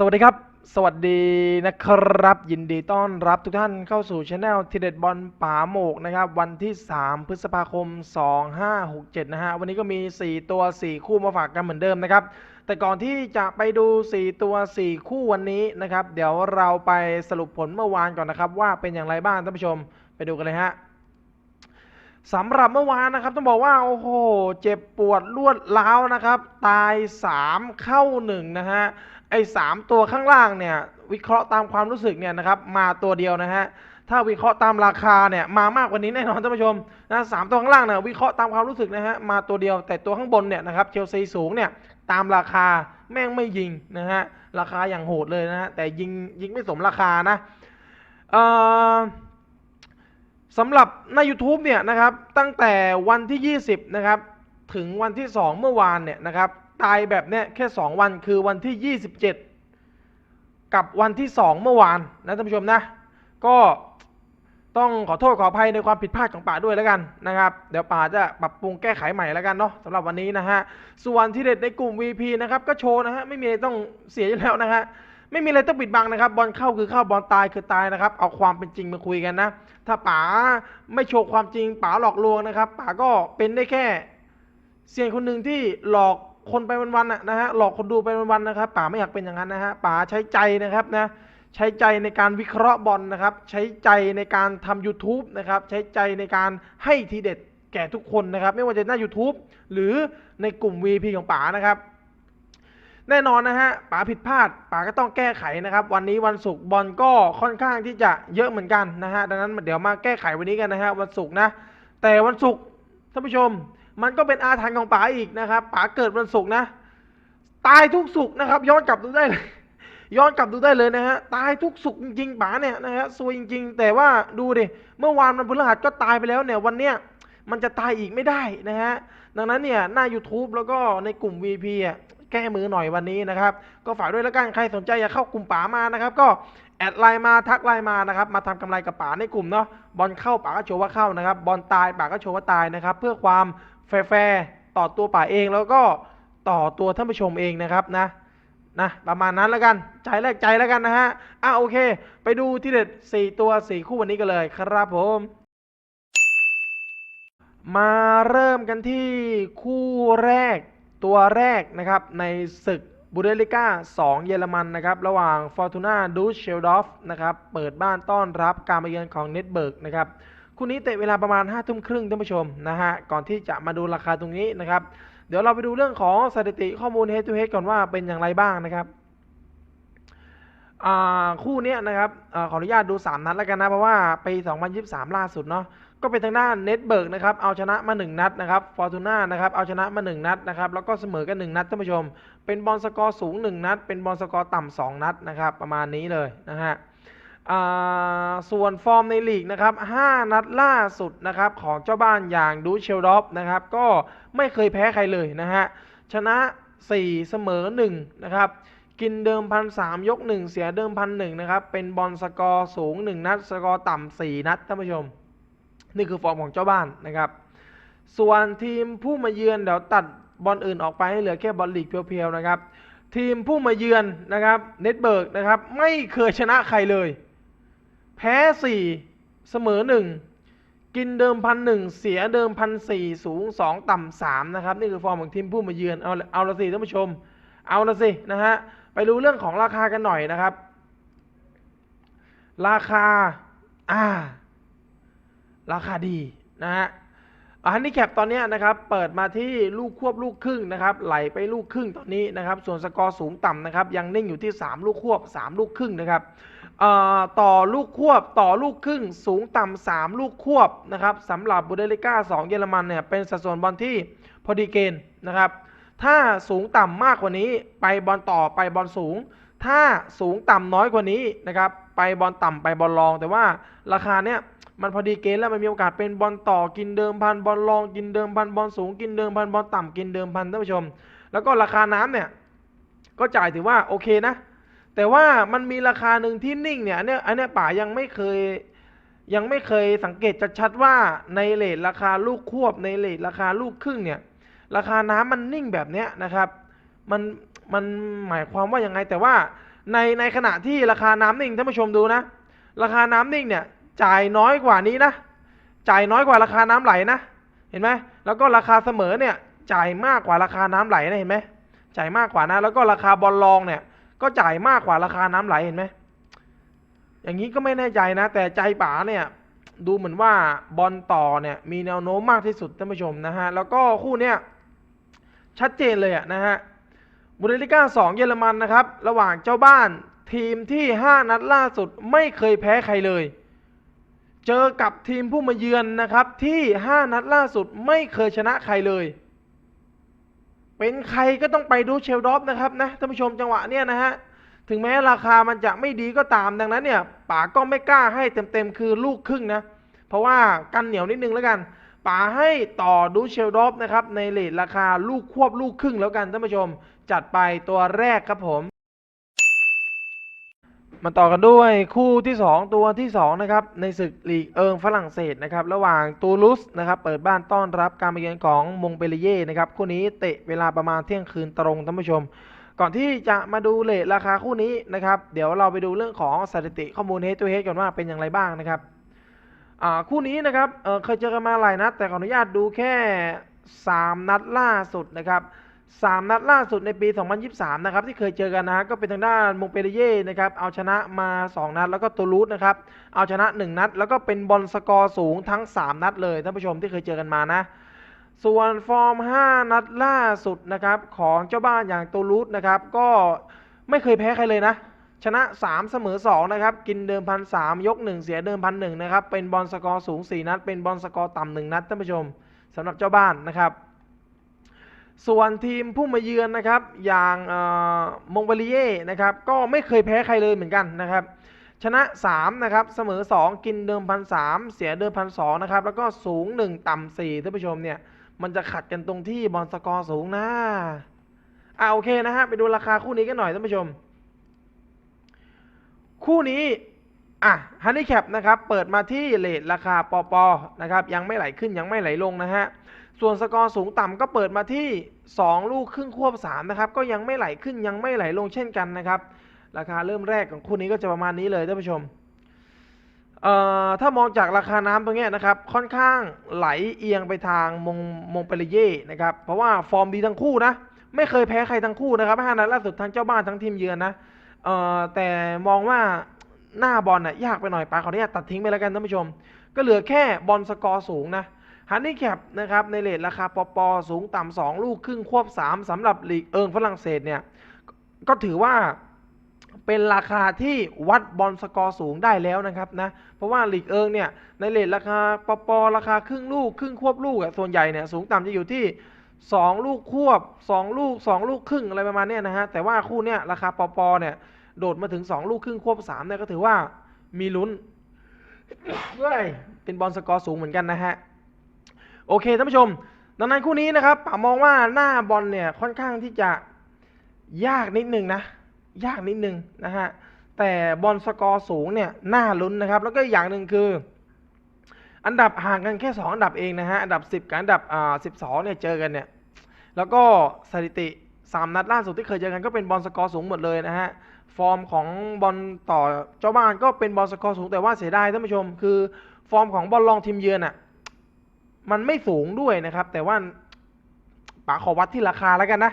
สวัสดีครับ สวัสดีนะครับ ยินดีต้อนรับทุกท่านเข้าสู่ช anel ทีเด็ดบอลป๋าโมกนะครับ วันที่ 3 พฤษภาคม 2567 นะฮะ วันนี้ก็มี 4 ตัว 4 คู่มาฝากกันเหมือนเดิมนะครับ แต่ก่อนที่จะไปดู 4 ตัว 4 คู่วันนี้นะครับ เดี๋ยวเราไปสรุปผลเมื่อวานก่อนนะครับ ว่าเป็นอย่างไรบ้างท่านผู้ชมไปดูกันเลยฮะสำหรับเมื่อวานนะครับต้องบอกว่าโอ้โหเจ็บปวดรวดร้าวนะครับ ตาย 3 เข้า1นะฮะ ไอ้สามตัวข้างล่างเนี่ยวิเคราะห์ตามความรู้สึกเนี่ยนะครับมาตัวเดียวนะฮะถ้าวิเคราะห์ตามราคาเนี่ยมามากกว่านี้แน่นอนท่านผู้ชมนะสามตัวข้างล่างเนี่ยวิเคราะห์ตามความรู้สึกนะฮะมาตัวเดียวแต่ตัวข้างบนเนี่ยนะครับเชลซีสูงเนี่ยตามราคาแม่งไม่ยิงนะฮะราคาอย่างโหดเลยนะฮะแต่ยิงยิงไม่สมราคานะเอ่อสำหรับใน YouTube เนี่ยนะครับตั้งแต่วันที่ 20นะครับถึงวันที่ 2 เมื่อวานเนี่ยนะครับ ตายแบบเนี้ยแค่ 2 วันคือวันที่ 27 กับวันที่ 2 เมื่อวานนะท่านผู้ชมนะ ก็ต้องขอโทษขออภัยในความผิดพลาดของป่าด้วยแล้วกันนะครับ เดี๋ยวป่าจะปรับปรุงแก้ไขใหม่แล้วกันเนาะสำหรับวันนี้นะฮะ ส่วนที่เด็ดในกลุ่ม VP นะครับก็โชว์นะฮะไม่มีอะไรต้องเสียอยู่แล้วนะฮะไม่มีอะไรต้องปิดบังนะครับ บอลเข้าคือเข้าบอลตายคือตายนะครับ เอาความเป็นจริงมาคุยกันนะ ถ้าป๋าไม่โชว์ความจริงป๋าหลอกลวงนะครับป๋าก็เป็นได้แค่เซียนคนหนึ่งที่หลอก คนไปวันๆนะนะฮะหลอกคนดูไปวันๆนะครับป๋าไม่อยากเป็นอย่างนั้นนะฮะป๋าใช้ใจนะครับนะใช้ใจในการวิเคราะห์บอลนะครับ ใช้ใจในการทำ YouTube นะครับใช้ใจในการให้ทีเด็ดแก่ทุกคนนะครับ ไม่ว่าจะหน้า YouTube หรือในกลุ่ม VP ของป๋านะครับ แน่นอนนะฮะป๋าผิดพลาดป๋าก็ต้องแก้ไขนะครับ วันนี้วันศุกร์บอลก็ค่อนข้างที่จะเยอะเหมือนกันนะฮะดังนั้นเดี๋ยวมาแก้ไขวันนี้กันนะฮะวันศุกร์นะ แต่วันศุกร์ท่านผู้ชม มันก็เป็นอาถรรพ์ของป๋าอีกนะครับป๋าเกิดวันศุกร์นะ ตายทุกศุกร์นะครับ ย้อนกลับดูได้เลย ย้อนกลับดูได้เลยนะฮะตายทุกศุกร์จริงๆป๋าเนี่ยนะฮะซวยจริง ๆ แต่ว่าดูดิเมื่อวานมันพฤหัสก็ตายไปแล้วเนี่ยวันเนี้ยมันจะตายอีกไม่ได้นะฮะดังนั้นเนี่ยหน้า YouTube แล้วก็ในกลุ่ม VP อะแก้มือหน่อยวันนี้นะครับ ก็ฝากด้วยแล้วกันใครสนใจอยากเข้ากลุ่มป๋ามานะครับ ก็แอดไลน์มาทักไลน์มานะครับ มาทำกำไรกับป๋าในกลุ่มเนาะบอลเข้าป๋าก็โชว์ว่าเข้านะครับ บอลตายป๋าก็โชว์ว่าตายนะครับ เพื่อความ แฟร์ต่อตัวป๋าเองแล้วก็ต่อตัวท่านผู้ชมเองนะครับนะนะประมาณนั้นแล้วกันใจแรกใจแล้วกันนะฮะอะโอเค ไปดูที่เด็ด 4 ตัว 4 คู่วันนี้กันเลยครับผม มาเริ่มกันที่คู่แรกตัวแรกนะครับ ในศึกบูเดลิก้า 2 เยอรมันนะครับ ระหว่างฟอร์ตูน่าดูเชลดอฟนะครับ เปิดบ้านต้อนรับการมาเยือนของเน็ตเบิร์กนะครับ คู่นี้เตะเวลาประมาณ5ทุ่มครึ่งท่านผู้ชมนะฮะก่อนที่จะมาดูราคาตรงนี้นะครับ เดี๋ยวเราไปดูเรื่องของสถิติข้อมูล head to head ก่อนว่าเป็นอย่างไรบ้างนะครับคู่นี้นะครับอขออนุญาตดู 3 นัดแล้วกันนะเพราะว่าปี2023 ล่าสุดเนาะก็เป็นทางด้านเน็ตเบิร์กนะครับเอาชนะมา 1 นัดนะครับฟอร์ตูน่านะครับเอาชนะมา 1 นัดนะครับแล้วก็เสมอกัน 1 นัดท่านผู้ชม เป็นบอลสกอร์สูง 1 นัด เป็นบอลสกอร์ต่ำ2นัดนะครับประมาณนี้เลยนะฮะ ส่วนฟอร์มในลีกนะครับ 5 นัดล่าสุดนะครับของเจ้าบ้านอย่างดูเชลดอฟนะครับ ก็ไม่เคยแพ้ใครเลยนะฮะ ชนะ 4 เสมอ 1 นะครับ กินเดิมพันสามยก 1 เสียเดิมพันหนึ่งนะครับ เป็นบอลสกอร์สูง 1 นัด สกอร์ต่ำ4นัดท่านผู้ชม นี่คือฟอร์มของเจ้าบ้านนะครับ ส่วนทีมผู้มาเยือนเดี๋ยวตัดบอลอื่นออกไปให้เหลือแค่บอลลีกเพียวๆนะครับ ทีมผู้มาเยือนนะครับเน็ตเบิร์กนะครับไม่เคยชนะใครเลย แพ้4เสมอ1กินเดิมพันหนึ่งเสียเดิมพันสี่สูง2ต่ำสามนะครับ นี่คือฟอร์มของทีมผู้มาเยือนเอาเอาละสิท่านผู้ชม เอาละสินะฮะไปดูเรื่องของราคากันหน่อยนะครับ ราคาอ่าราคาดีนะฮะฮันนี่แคปตอนนี้นะครับ เปิดมาที่ลูกควบลูกครึ่งนะครับ ไหลไปลูกครึ่งตอนนี้นะครับ ส่วนสกอร์สูงต่ำนะครับ ยังนิ่งอยู่ที่ 3 ลูกควบ 3 ลูกครึ่งนะครับ ต่อลูกควบต่อลูกครึ่งสูงต่ำ3ลูกควบนะครับสำหรับบูเดลิก้า2 เยอรมันเนี่ยเป็นสัดส่วนบอลที่พอดีเกณฑ์นะครับ ถ้าสูงต่ำมากกว่านี้ไปบอลต่อไปบอลสูง ถ้าสูงต่ำน้อยกว่านี้นะครับไปบอลต่ำไปบอลรอง แต่ว่าราคาเนี้ยมันพอดีเกณฑ์แล้วมันมีโอกาสเป็นบอลต่อกินเดิมพันบอลรองกินเดิมพันบอลสูงกินเดิมพันบอลต่ำกินเดิมพันท่านผู้ชม แล้วก็ราคาน้ำเนี่ยก็จ่ายถือว่าโอเคนะ แต่ว่ามันมีราคาหนึ่งที่นิ่งเนี่ยอันเนี้ยอันเนี้ยป่ายังไม่เคย ยังไม่เคยสังเกตชัดๆว่าในเลทราคาลูกควบในเลทราคาลูกครึ่งเนี่ย ราคาน้ำมันนิ่งแบบเนี้ยนะครับมันมันหมายความว่ายังไงแต่ว่าในในขณะที่ราคาน้ำนิ่งท่านผู้ชมดูนะ ราคาน้ำนิ่งเนี่ยจ่ายน้อยกว่านี้นะ จ่ายน้อยกว่าราคาน้ำไหลนะเห็นไหมแล้วก็ราคาเสมอเนี่ยจ่ายมากกว่าราคาน้ำไหลนะเห็นไหมจ่ายมากกว่านะ แล้วก็ราคาบอลลองเนี่ย ก็จ่ายมากกว่าราคาน้ำไหลเห็นไหมอย่างนี้ก็ไม่แน่ใจนะ แต่ใจป๋าเนี่ย ดูเหมือนว่าบอลต่อเนี่ย มีแนวโน้มมากที่สุดท่านผู้ชมนะฮะ แล้วก็คู่เนี้ยชัดเจนเลยอะนะฮะบุนเดลิก้า2 เยอรมันนะครับ ระหว่างเจ้าบ้านทีมที่ 5 นัดล่าสุดไม่เคยแพ้ใครเลย เจอกับทีมผู้มาเยือนนะครับที่ 5 นัดล่าสุดไม่เคยชนะใครเลย เป็นใครก็ต้องไปดูเชลดอฟนะครับนะท่านผู้ชมจังหวะเนี้ยนะฮะถึงแม้ราคามันจะไม่ดีก็ตามดังนั้นเนี่ยป๋าก็ไม่กล้าให้เต็มๆคือลูกครึ่งนะเพราะว่ากันเหนียวนิดนึงแล้วกันป๋าให้ต่อดูเชลดอฟนะครับในเลทราคาลูกควบลูกครึ่งแล้วกันท่านผู้ชม จัดไปตัวแรกครับผม มาต่อกันด้วยคู่ที่ 2 ตัวที่2นะครับในศึกลีกเอิงฝรั่งเศสนะครับระหว่างตูลุสนะครับเปิดบ้านต้อนรับการมาเยือนของมงเปรีเย่นะครับคู่นี้เตะเวลาประมาณเที่ยงคืนตรงท่านผู้ชม ก่อนที่จะมาดูเลทราคาคู่นี้นะครับเดี๋ยวเราไปดูเรื่องของสถิติข้อมูลเฮดตัวเฮดกันว่าเป็นอย่างไรบ้างนะครับคู่นี้นะครับเเคยเจอกันมาหลายนัดแต่ขออนุญาตดูแค่ 3 นัดล่าสุดนะครับ สามนัดล่าสุดในปี 2023 นะครับ ที่เคยเจอกันนะฮะก็เป็นทางด้านมงเปรเย่นะครับเอาชนะมา 2 นัด แล้วก็ตูลูสนะครับเอาชนะ 1 นัด แล้วก็เป็นบอลสกอร์สูงทั้ง 3 นัดเลยท่านผู้ชมที่เคยเจอกันมานะ ส่วนฟอร์ม 5 นัดล่าสุดนะครับของเจ้าบ้านอย่างตูลูสนะครับก็ไม่เคยแพ้ใครเลยนะ ชนะ 3 เสมอ2นะครับกินเดิมพันสามยก 1 เสียเดิมพันหนึ่งนะครับเป็นบอลสกอร์สูง 4 นัด เป็นบอลสกอร์ต่ำหนึ่งนัดท่านผู้ชมสำหรับเจ้าบ้านนะครับ ส่วนทีมผู้มาเยือนนะครับ อย่างมงเบลีเย่นะครับ ก็ไม่เคยแพ้ใครเลยเหมือนกันนะครับ ชนะ 3 นะครับ เสมอ 2 กินเดิมพันสามเสียเดิมพันสองนะครับ แล้วก็สูง 1 ต่ำ4ท่านผู้ชมเนี่ย มันจะขัดกันตรงที่บอลสกอร์สูงนะอ่าโอเคนะฮะ ไปดูราคาคู่นี้กันหน่อยท่านผู้ชม คู่นี้อะฮันนี่แคปนะครับ เปิดมาที่เลทราคาปอปอนะครับ ยังไม่ไหลขึ้นยังไม่ไหลลงนะฮะ ส่วนสกอร์สูงต่ำก็เปิดมาที่ 2 ลูกครึ่งควบ3นะครับก็ยังไม่ไหลขึ้นยังไม่ไหลลงเช่นกันนะครับราคาเริ่มแรกของคู่นี้ก็จะประมาณนี้เลยท่านผู้ชมเอ่อถ้ามองจากราคาน้ำตรงนี้นะครับค่อนข้างไหลเอียงไปทางมงมงเปรเย่นะครับเพราะว่าฟอร์มดีทั้งคู่นะไม่เคยแพ้ใครทั้งคู่นะครับห้านัดล่าสุดทั้งเจ้าบ้านทั้งทีมเยือนนะเอ่อแต่มองว่าหน้าบอลน่ะยากไปหน่อยปาเขออนุญาตตัดทิ้งไปแล้วกันท่านผู้ชม ก็เหลือแค่บอลสกอร์สูงนะ ฮันนี่แคปนะครับในเลทราคาปอปอสูงต่ำสองลูกครึ่งควบสามสำหรับลีกเอิงฝรั่งเศสเนี่ยก็ถือว่าเป็นราคาที่วัดบอลสกอร์สูงได้แล้วนะครับนะเพราะว่าลีกเอิงเนี่ยในเลทราคาปอปอราคาครึ่งลูกครึ่งควบลูกส่วนใหญ่เนี่ยสูงต่ำจะอยู่ที่ 2 ลูกควบ 2 ลูก 2 ลูกครึ่งอะไรประมาณเนี้ยนะฮะแต่ว่าคู่เนี้ยราคาปอปอเนี่ยโดดมาถึง 2 ลูกครึ่งควบ3เนี่ยก็ถือว่ามีลุ้นเฮ้ยเป็นบอลสกอร์สูงเหมือนกันนะฮะ โอเคท่านผู้ชม ดังนั้นคู่นี้นะครับป๋ามองว่าหน้าบอลเนี่ยค่อนข้างที่จะยากนิดนึงนะ ยากนิดนึงนะฮะแต่บอลสกอร์สูงเนี่ยน่าลุ้นนะครับ แล้วก็อย่างหนึ่งคือ อันดับห่างกันแค่ 2 อันดับเองนะฮะอันดับ 10 กับอันดับอ่า12เนี่ยเจอกันเนี่ยแล้วก็สถิติ 3 นัดล่าสุดที่เคยเจอกันก็เป็นบอลสกอร์สูงหมดเลยนะฮะฟอร์มของบอลต่อเจ้าบ้านก็เป็นบอลสกอร์สูงแต่ว่าเสียดายท่านผู้ชม คือฟอร์มของบอลรองทีมเยือนอะ มันไม่สูงด้วยนะครับ แต่ว่าป๋าขอวัดที่ราคาแล้วกันนะ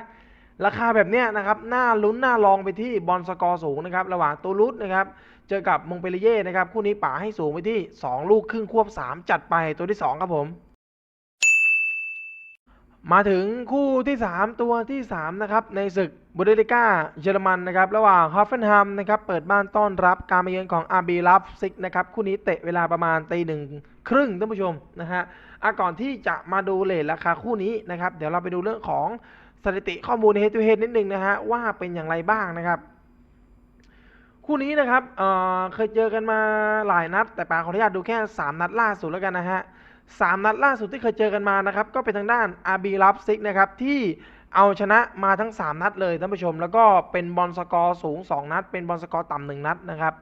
ราคาแบบเนี้ยนะครับน่าลุ้นน่าลองไปที่บอลสกอร์สูงนะครับระหว่างตูรุสนะครับเจอกับมงเปรีเย่นะครับคู่นี้ป๋าให้สูงไปที่ 2 ลูกครึ่งควบ 3 จัดไปตัวที่ 2 ครับผม มาถึงคู่ที่ 3 ตัวที่ 3 นะครับ ในศึกบุนเดลิก้าเยอรมันนะครับ ระหว่างฮอฟเฟนฮัมนะครับ เปิดบ้านต้อนรับการมาเยือนของอาร์บีลับซิกนะครับ คู่นี้เตะเวลาประมาณตีหนึ่งครึ่งท่านผู้ชมนะฮะอะก่อนที่จะมาดูเลทราคาคู่นี้นะครับ เดี๋ยวเราไปดูเรื่องของสถิติข้อมูลเฮดทูเฮดนิดนึงนะฮะว่าเป็นอย่างไรบ้างนะครับ คู่นี้นะครับเเคยเจอกันมาหลายนัด แต่ปาขออนุญาตดูแค่ 3 นัดล่าสุดแล้วกันนะฮะ สามนัดล่าสุดที่เคยเจอกันมานะครับ ก็เป็นทางด้านอาร์บีลับซิกนะครับ ที่เอาชนะมาทั้ง 3 นัดเลยท่านผู้ชม แล้วก็เป็นบอลสกอร์สูง 2 นัด เป็นบอลสกอร์ต่ำหนึ่งนัดนะครับ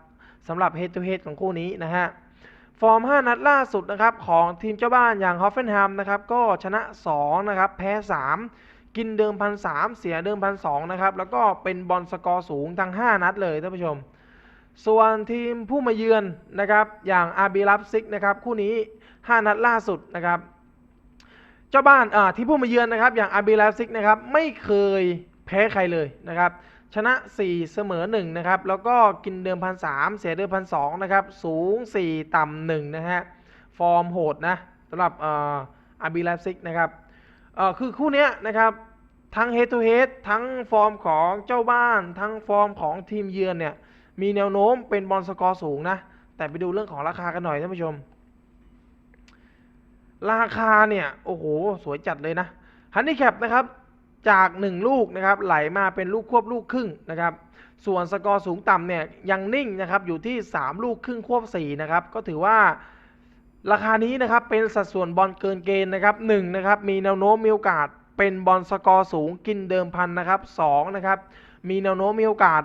สำหรับเฮดทูเฮดของคู่นี้นะฮะฟอร์ม 5 นัดล่าสุดนะครับของทีมเจ้าบ้านอย่างฮอฟเฟนแฮมนะครับก็ชนะ2นะครับแพ้ 3 กินเดิมพันสามเสียเดิมพันสองนะครับแล้วก็เป็นบอลสกอร์สูงทั้ง 5 นัดเลยท่านผู้ชม ส่วนทีมผู้มาเยือนนะครับอย่างอาร์บีรับซิกนะครับคู่นี้ 5 นัดล่าสุดนะครับ เจ้าบ้านที่ผู้มาเยือนนะครับ อย่างอาร์บีลาซิกนะครับไม่เคยแพ้ใครเลยนะครับ ชนะ 4 เสมอ1นะครับ แล้วก็กินเดิมพันสเสียเดิมพันสนะครับ สูง 4 ต่ำหนึ่งนะฮะ ฟอร์มโหดนะสำหรับอาร์บีลาซิกนะครับคือคู่นี้นะครับทั้ง head to head ทั้งฟอร์มของเจ้าบ้าน ทั้งฟอร์มของทีมเยือนเนี่ย มีแนวโน้มเป็นบอลสกอร์สูงนะ แต่ไปดูเรื่องของราคากันหน่อยท่านผู้ชม ราคาเนี่ยโอ้โหสวยจัดเลยนะฮันนี่แคปนะครับจาก 1 ลูกนะครับไหลมาเป็นลูกควบลูกครึ่งนะครับส่วนสกอร์สูงต่ำเนี่ยยังนิ่งนะครับอยู่ที่ 3 ลูกครึ่งควบ4นะครับก็ถือว่าราคานี้นะครับเป็นสัดส่วนบอลเกินเกณฑ์นะครับ1นะครับมีแนวโน้มมีโอกาสเป็นบอลสกอร์สูงกินเดิมพันนะครับ2นะครับมีแนวโน้มมีโอกาส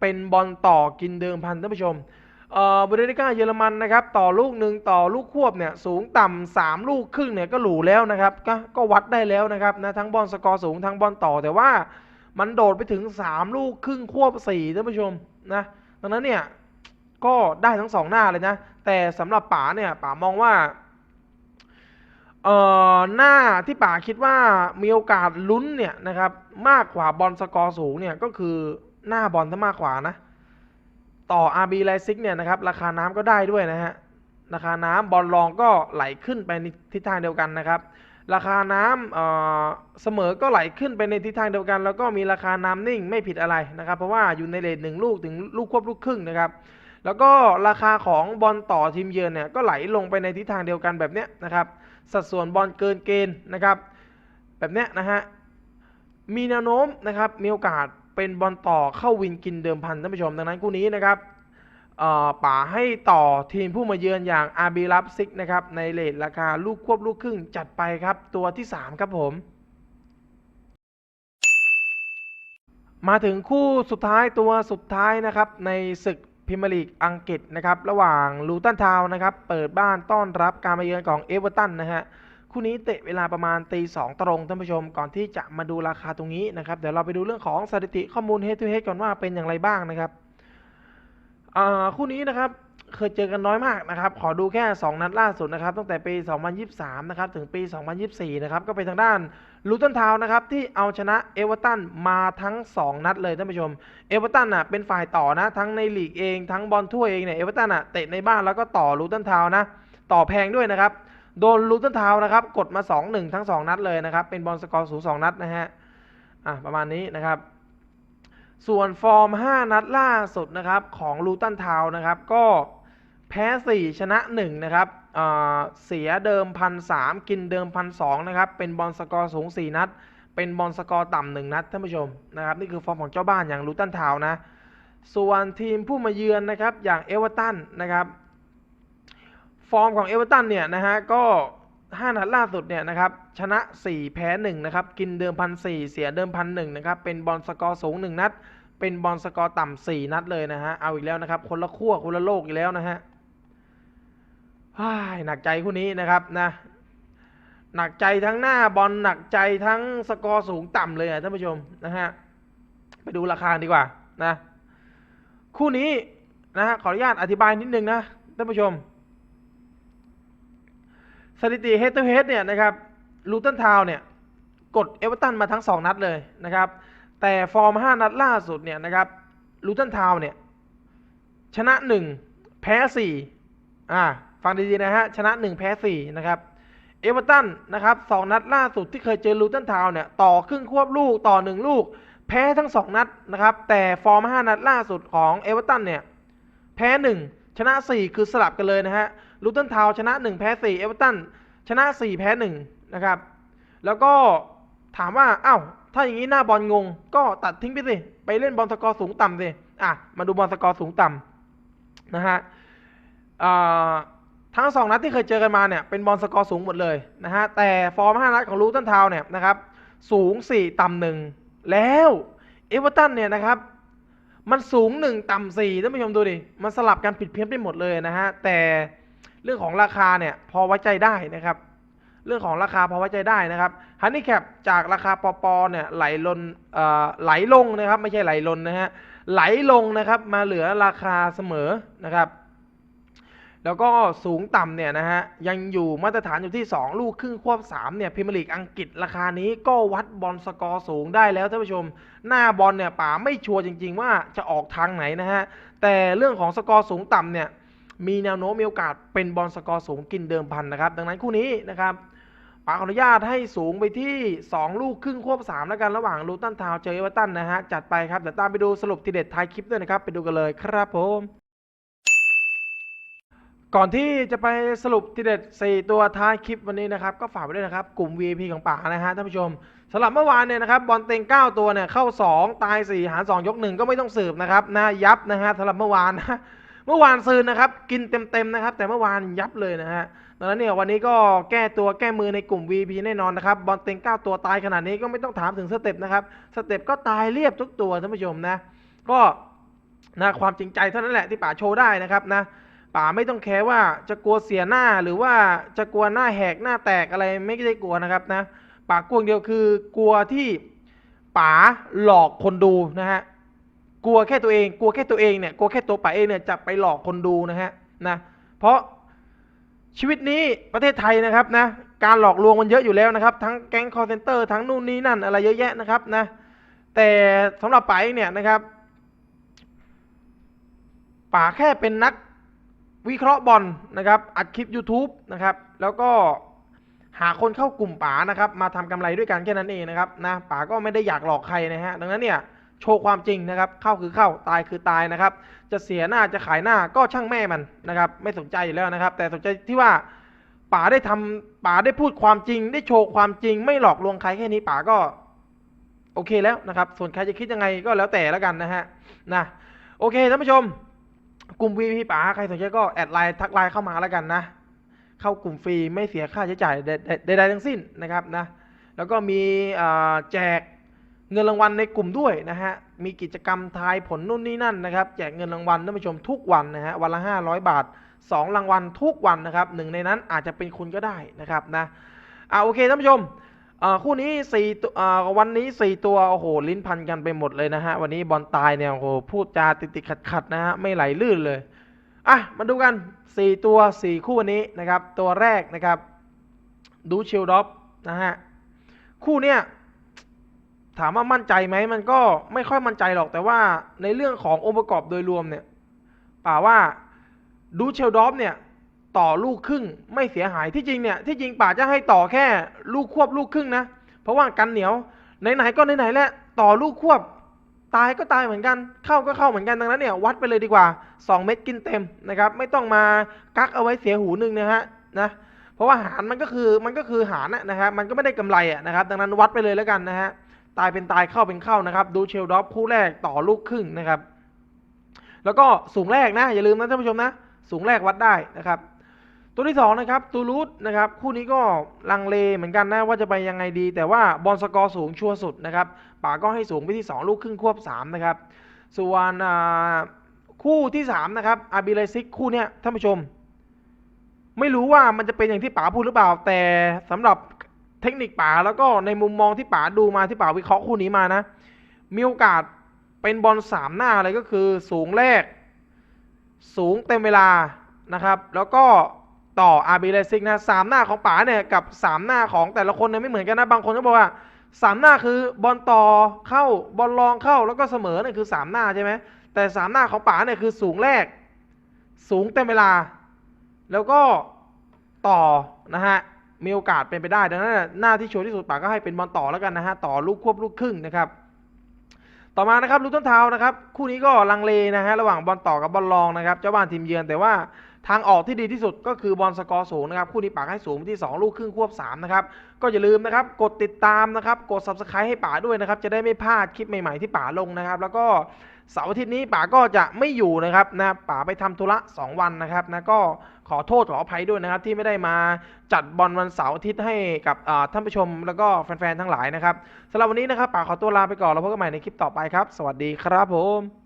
เป็นบอลต่อกินเดิมพันท่านผู้ชม เอ่อบริลิก้าเยอรมันนะครับต่อลูกหนึ่งต่อลูกควบเนี่ยสูงต่ำสามลูกครึ่งเนี่ยก็หรูแล้วนะครับก็ก็วัดได้แล้วนะครับนะทั้งบอลสกอร์สูงทั้งบอลต่อแต่ว่ามันโดดไปถึง 3 ลูกครึ่งควบ4ท่านผู้ชมนะดังนั้นเนี่ยก็ได้ทั้งสองหน้าเลยนะ แต่สำหรับป๋าเนี่ยป๋ามองว่าเอ่อหน้าที่ป๋าคิดว่ามีโอกาสลุ้นเนี่ยนะครับมากกว่าบอลสกอร์สูงเนี่ยก็คือหน้าบอลถ้ามากกว่านะ ต่อ RB l i ซิกเนี่ยนะครับราคาน้ำก็ได้ด้วยนะฮะราคาน้ำบอลรองก็ไหลขึ้นไปในทิศทางเดียวกันนะครับ ราคาน้ำเเสมอก็ไหลขึ้นไปในทิศทางเดียวกัน แล้วก็มีราคาน้ำนิ่งไม่ผิดอะไรนะครับ เพราะว่าอยู่ในเลทหนึ่งลูกถึงลูกควบลูกครึ่งนะครับ แล้วก็ราคาของบอลต่อทีมเยือนเนี่ยก็ไหลลงไปในทิศทางเดียวกันแบบเนี้ยนะครับสัดส่วนบอลเกินเกณฑ์นะครับ แบบเนี้ยนะฮะมีแนวโน้มนะครับมีโอกาส เป็นบอลต่อเข้าวินกินเดิมพันท่านผู้ชมดังนั้นคู่นี้นะครับป๋าให้ต่อทีมผู้มาเยือนอย่าง RB รับซิกนะครับในเลทราคาลูกควบลูกครึ่งจัดไปครับตัวที่ 3 ครับผม มาถึงคู่สุดท้ายตัวสุดท้ายนะครับในศึกพรีเมียร์ลีกอังกฤษนะครับระหว่างลูตันทาวน์นะครับเปิดบ้านต้อนรับการมาเยือนของเอเวอร์ตันนะฮะ คู่นี้เตะเวลาประมาณตีสองตรงท่านผู้ชมก่อนที่จะมาดูราคาตรงนี้นะครับเดี๋ยวเราไปดูเรื่องของสถิติข้อมูล head to head ก่อนว่าเป็นอย่างไรบ้างนะครับคู่นี้นะครับเคยเจอกันน้อยมากนะครับ ขอดูแค่ 2 นัดล่าสุดนะครับ ตั้งแต่ปี 2023 นะครับ ถึงปี 2024 นะครับ ก็เป็นทางด้านลูตันทาวนะครับ ที่เอาชนะเอเวอร์ตันมาทั้ง 2 นัดเลยท่านผู้ชม เอเวอร์ตันอะเป็นฝ่ายต่อนะ ทั้งในลีกเอง ทั้งบอลถ้วยเองเนี่ย เอเวอร์ตันอะเตะในบ้านแล้วก็ต่อลูตันทาวนะ ต่อแพงด้วยนะครับ โดนลูตันทาวน์นะครับ กดมา 2-1 ทั้ง 2 นัดเลยนะครับ เป็นบอลสกอร์สูง2นัดนะฮะอะประมาณนี้นะครับ ส่วนฟอร์ม 5 นัดล่าสุดนะครับ ของลูตันทาวน์นะครับ ก็แพ้ 4 ชนะ 1 นะครับเสียเดิมพันสกินเดิมพันสนะครับ เป็นบอลสกอร์สูง 4 นัด เป็นบอลสกอร์ต่ำหนึ่งนัดท่านผู้ชมนะครับ นี่คือฟอร์มของเจ้าบ้านอย่างลูตันทาว์นะ ส่วนทีมผู้มาเยือนนะครับ อย่างเอเวอร์ตันนะครับ ฟอร์มของเอเวอร์ตันเนี่ยนะฮะก็5นัดล่าสุดเนี่ยนะครับชนะ 4 แพ้ 1 นะครับ กินเดิมพันสเสียเดิมพันหนะครับ เป็นบอลสกอร์สูง 1 นัด เป็นบอลสกอร์ต่ำ4นัดเลยนะฮะ เอาอีกแล้วนะครับ คนละขั้วคนละโลกอีกแล้วนะฮะหนักใจคู่นี้นะครับนะหนักใจทั้งหน้าบอลหนักใจทั้งสกอร์สูงต่ำเลยอะท่านผู้ชมนะฮะไปดูราคาดีกว่านะ คู่นี้นะฮะขออนุญาตอธิบายนิดนึงนะท่านผู้ชม สถิติ head to head เนี่ยนะครับลูตันทาวเนี่ยกดเอเวอร์ตันมาทั้ง 2 นัดเลยนะครับ แต่ฟอร์ม 5 นัดล่าสุดเนี่ยนะครับลูตันทาวเนี่ยชนะ 1 แพ้ 4 อ่าฟังดีๆนะฮะ ชนะ 1 แพ้ 4 นะครับ เอเวอร์ตันนะครับ2นัดล่าสุดที่เคยเจอลูตันทาวเนี่ยต่อครึ่งควบลูกต่อ 1 ลูก แพ้ทั้ง 2 นัดนะครับ แต่ฟอร์ม 5 นัดล่าสุดของเอเวอร์ตันเนี่ยแพ้ 1 ชนะ 4 คือสลับกันเลยนะฮะ ลูตันทาวชนะ 1 แพ้4เอเวอร์ตันชนะ 4 แพ้1นะครับแล้วก็ถามว่าอ้าวถ้าอย่างนี้หน้าบอลงง ก็ตัดทิ้งไปสิ ไปเล่นบอลสกอร์สูงต่ำสิอะมาดูบอลสกอร์สูงต่ำนะฮะทั้งสองนัดที่เคยเจอกันมาเนี่ยเป็นบอลสกอร์สูงหมดเลยนะฮะแต่ฟอร์ม5นัดของลูตันทาวเนี่ยนะครับสูง 4 ต่ำหนึ่งแล้วเอเวอร์ตันเนี่ยนะครับมันสูง 1 ต่ำ4ท่านผู้ชมดูดิ มันสลับกันผิดเพี้ยนไปหมดเลยนะฮะแต่ เรื่องของราคาเนี่ยพอไว้ใจได้นะครับ เรื่องของราคาพอไว้ใจได้นะครับฮันนี่แคปจากราคาปอปอเนี่ยไหลลนเอ่อไหลลงนะครับ ไม่ใช่ไหลลนนะฮะไหลลงนะครับมาเหลือราคาเสมอนะครับแล้วก็สูงต่ำเนี่ยนะฮะยังอยู่มาตรฐานอยู่ที่ 2 ลูกครึ่งควบ3เนี่ยพรีเมียร์ลีกอังกฤษราคานี้ก็วัดบอลสกอร์สูงได้แล้วท่านผู้ชม หน้าบอลเนี่ยป๋าไม่ชัวร์จริง ๆ ว่าจะออกทางไหนนะฮะแต่เรื่องของสกอร์สูงต่ำเนี่ย มีแนวโน้มมีโอกาสเป็นบอลสกอร์สูงกินเดิมพันนะครับ ดังนั้นคู่นี้นะครับป๋าขออนุญาตให้สูงไปที่ 2 ลูกครึ่งควบ 3 แล้วกันระหว่างลูตันทาวเจอเอเวอร์ตันนะฮะ จัดไปครับ เดี๋ยวตามไปดูสรุปทีเด็ดท้ายคลิปด้วยนะครับ ไปดูกันเลยครับผม ก่อนที่จะไปสรุปทีเด็ด 4 ตัวท้ายคลิปวันนี้นะครับ ก็ฝากไว้ด้วยนะครับ กลุ่ม VIP ของป่านะฮะท่านผู้ชมสำหรับเมื่อวานเนี่ยนะครับบอลเต็ง 9 ตัวเนี่ยเข้า 2 ตาย 4 หาร 2 ยก 1 ก็ไม่ต้องสืบนะครับนะยับนะฮะสำหรับเมื่อวานนะ เมื่อวานซืนนะครับ กินเต็มๆนะครับ แต่เมื่อวานยับเลยนะฮะดังนั้นเนี่ยวันนี้ก็แก้ตัวแก้มือในกลุ่ม VP แน่นอนนะครับบอลเต็ง9ตัวตายขนาดนี้ก็ไม่ต้องถามถึงสเต็ปนะครับสเต็ปก็ตายเรียบทุกตัวท่านผู้ชมนะ ก็นะความจริงใจเท่านั้นแหละที่ป่าโชว์ได้นะครับนะป๋าไม่ต้องแคร์ว่าจะกลัวเสียหน้าหรือว่าจะกลัวหน้าแหกหน้าแตกอะไรไม่ได้กลัวนะครับนะป๋ากลัวเดียวคือกลัวที่ป๋าหลอกคนดูนะฮะ กลัวแค่ตัวเอง กลัวแค่ตัวเองเนี่ยกลัวแค่ตัวป๋าเองเนี่ยจะไปหลอกคนดูนะฮะนะเพราะชีวิตนี้ประเทศไทยนะครับนะการหลอกลวงมันเยอะอยู่แล้วนะครับ ทั้งแก๊งคอร์เซนเตอร์ทั้งนู่นนี่นั่นอะไรเยอะแยะนะครับนะแต่สำหรับป๋าเองเนี่ยนะครับป๋าแค่เป็นนักวิเคราะห์บอลนะครับอัดคลิป YouTube นะครับแล้วก็หาคนเข้ากลุ่มป๋านะครับมาทำกำไรด้วยกันแค่นั้นเองนะครับนะป๋าก็ไม่ได้อยากหลอกใครนะฮะดังนั้นเนี่ย โชว์ความจริงนะครับ เข้าคือเข้าตายคือตายนะครับ จะเสียหน้าจะขายหน้าก็ช่างแม่มันนะครับ ไม่สนใจอยู่แล้วนะครับ แต่สนใจที่ว่าป๋าได้ทำป๋าได้พูดความจริง ได้โชว์ความจริง ไม่หลอกลวงใครแค่นี้ป๋าก็ โอเคแล้วนะครับ ส่วนใครจะคิดยังไงก็แล้วแต่แล้วกันนะฮะนะโอเคท่านผู้ชม กลุ่ม VIP ป๋าใครสนใจก็แอดไลน์ทักไลน์เข้ามาแล้วกันนะ เข้ากลุ่มฟรีไม่เสียค่าใช้จ่ายใดๆใดๆทั้งสิ้นนะครับนะแล้วก็มีแจก เงินรางวัลในกลุ่มด้วยนะฮะ มีกิจกรรมทายผลนู่นนี่นั่นนะครับ แจกเงินรางวัลท่านผู้ชมทุกวันนะฮะ วันละ 500 บาท 2 รางวัลทุกวันนะครับหนึ่งในนั้นอาจจะเป็นคุณก็ได้นะครับนะ อ่าโอเคท่านผู้ชมอ่าคู่นี้สี่ตัวอ่าวันนี้สี่ตัว โอ้โห ลิ้นพันกันไปหมดเลยนะฮะ วันนี้บอลตายเนี่ย โอ้โห พูดจาติดติดขัดขัดนะฮะ ไม่ไหลลื่นเลย อะ มาดูกันสี่ตัวสี่คู่วันนี้นะครับ ตัวแรกนะครับ ดูชิลด็อปนะฮะ คู่เนี้ย ถามว่ามั่นใจไหมมันก็ไม่ค่อยมั่นใจหรอกแต่ว่าในเรื่องขององค์ประกอบโดยรวมเนี่ยป่าว่าดูเชลดอฟเนี่ยต่อลูกครึ่งไม่เสียหายที่จริงเนี่ยที่จริงป่าจะให้ต่อแค่ลูกควบลูกครึ่งนะ เพราะว่ากันเหนียวไหนๆก็ไหนๆแล้วต่อลูกควบตายก็ตายเหมือนกัน เข้าก็เข้าเหมือนกันดังนั้นเนี่ยวัดไปเลยดีกว่า 2 เม็ดกินเต็มนะครับ ไม่ต้องมากักเอาไว้เสียหูหนึ่งนะฮะนะเพราะว่าหารมันก็คือมันก็คือหารนะครับมันก็ไม่ได้กำไรอะนะครับ ดังนั้นวัดไปเลยแล้วกันนะฮะ ตายเป็นตายเข้าเป็นเข้านะครับดูเชลดอฟคู่แรกต่อลูกครึ่งนะครับ แล้วก็สูงแรกนะอย่าลืมนะท่านผู้ชมนะ สูงแรกวัดได้นะครับ ตัวที่สองนะครับตูรูสนะครับคู่นี้ก็ลังเลเหมือนกันนะว่าจะไปยังไงดี แต่ว่าบอลสกอร์สูงชัวร์สุดนะครับป๋าก็ให้สูงไปที่ 2 ลูกครึ่งควบ3นะครับส่วนคู่ที่3นะครับอาบิเลซิกคู่เนี้ยท่านผู้ชม ไม่รู้ว่ามันจะเป็นอย่างที่ป๋าพูดหรือเปล่า แต่สำหรับ ทคนิคป๋าแล้วก็ในมุมมองที่ป๋าดูมาที่ป๋าวิเคราะห์คู่นี้มานะ มีโอกาสเป็นบอลสามหน้าเลยก็คือสูงแรก สูงเต็มเวลานะครับ แล้วก็ต่ออาร์บีเลซิกนะสามหน้าของป๋าเนี่ยกับสามหน้าของแต่ละคนเนี่ยไม่เหมือนกันนะบางคนก็บอกว่าสามหน้าคือบอลต่อเข้าบอลรองเข้าแล้วก็เสมอเนี่ยคือสามหน้าใช่ไหมแต่สามหน้าของป๋าเนี่ยคือสูงแรก สูงเต็มเวลา แล้วก็ต่อนะฮะ มีโอกาสเป็นไปได้ ดังนั้นหน้าที่ชัวร์ที่สุดป๋าก็ให้เป็นบอลต่อแล้วกันนะฮะต่อลูกควบลูกครึ่งนะครับต่อมานะครับลูกต้นเท้านะครับคู่นี้ก็ลังเลนะฮะระหว่างบอลต่อกับบอลรองนะครับเจ้าบ้านทีมเยือนแต่ว่าทางออกที่ดีที่สุดก็คือบอลสกอร์สูงนะครับคู่นี้ป๋าให้สูงที่ 2 ลูกครึ่งควบ3นะครับก็อย่าลืมนะครับกดติดตามนะครับกด subscribe ให้ป๋าด้วยนะครับจะได้ไม่พลาดคลิปใหม่ๆที่ป๋าลงนะครับ แล้วก็ เสาร์อาทิตย์นี้ป๋าก็จะไม่อยู่นะครับนะป๋าไปทำธุระ 2 วันนะครับนะก็ขอโทษขออภัยด้วยนะครับที่ไม่ได้มาจัดบอลวันเสาร์อาทิตย์ให้กับท่านผู้ชมแล้วก็แฟนๆทั้งหลายนะครับสำหรับวันนี้นะครับป๋าขอตัวลาไปก่อนแล้วพบกันใหม่ในคลิปต่อไปครับ สวัสดีครับผม